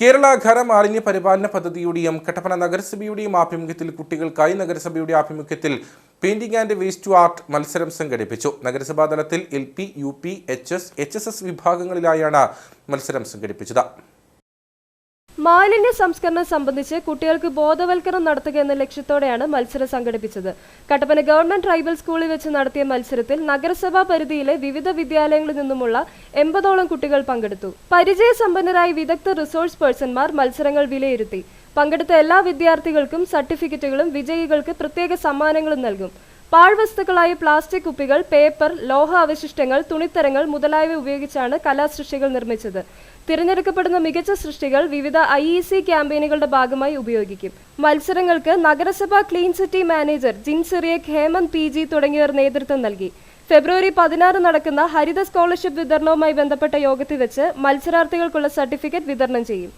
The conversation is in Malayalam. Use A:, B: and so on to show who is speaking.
A: കേരള ഖര മാലിന്യ പരിപാലന പദ്ധതിയുടെയും കട്ടപ്പന നഗരസഭയുടെയും ആഭിമുഖ്യത്തിൽ കുട്ടികൾക്കായി നഗരസഭയുടെ ആഭിമുഖ്യത്തിൽ painting and waste to art മത്സരം സംഘടിപ്പിച്ചു. നഗരസഭാ തലത്തിൽ L P U P H S H S S വിഭാഗങ്ങളിലായാണ് മത്സരം സംഘടിപ്പിച്ചത്.
B: മാലിന്യ സംസ്കരണം സംബന്ധിച്ച് കുട്ടികൾക്ക് ബോധവൽക്കരണം നടത്തുക എന്ന ലക്ഷ്യത്തോടെയാണ് മത്സരം സംഘടിപ്പിച്ചത്. കട്ടപ്പന ഗവൺമെന്റ് ട്രൈബൽ സ്കൂളിൽ വെച്ച് നടത്തിയ മത്സരത്തിൽ നഗരസഭാ പരിധിയിലെ വിവിധ വിദ്യാലയങ്ങളിൽ നിന്നുമുള്ള എൺപതോളം കുട്ടികൾ പങ്കെടുത്തു. പരിചയസമ്പന്നരായ വിദഗ്ധ റിസോഴ്സ് പേഴ്സൺമാർ മത്സരങ്ങൾ വിലയിരുത്തി. പങ്കെടുത്ത എല്ലാ വിദ്യാർത്ഥികൾക്കും സർട്ടിഫിക്കറ്റുകളും വിജയികൾക്ക് പ്രത്യേക സമ്മാനങ്ങളും നൽകും. പാഴ്വസ്തുക്കളായ പ്ലാസ്റ്റിക് കുപ്പികൾ പേപ്പർ ലോഹ അവശിഷ്ടങ്ങൾ തുണിത്തരങ്ങൾ മുതലായവ ഉപയോഗിച്ചാണ് കലാസൃഷ്ടികൾ നിർമ്മിച്ചത്. തിരഞ്ഞെടുക്കപ്പെടുന്ന മികച്ച സൃഷ്ടികൾ വിവിധ ഐ ഇ സി ക്യാമ്പയിനുകളുടെ ഭാഗമായി ഉപയോഗിക്കും. മത്സരങ്ങൾക്ക് നഗരസഭ ക്ലീൻ സിറ്റി മാനേജർ ജിൻസെറിയക് ഹേമന്ത് പി ജി തുടങ്ങിയവർ നേതൃത്വം നൽകി. ഫെബ്രുവരി പതിനാറ് നടക്കുന്ന ഹരിത സ്കോളർഷിപ്പ് വിതരണവുമായി ബന്ധപ്പെട്ട യോഗത്തിൽ വെച്ച് മത്സരാർത്ഥികൾക്കുള്ള സർട്ടിഫിക്കറ്റ് വിതരണം ചെയ്യും.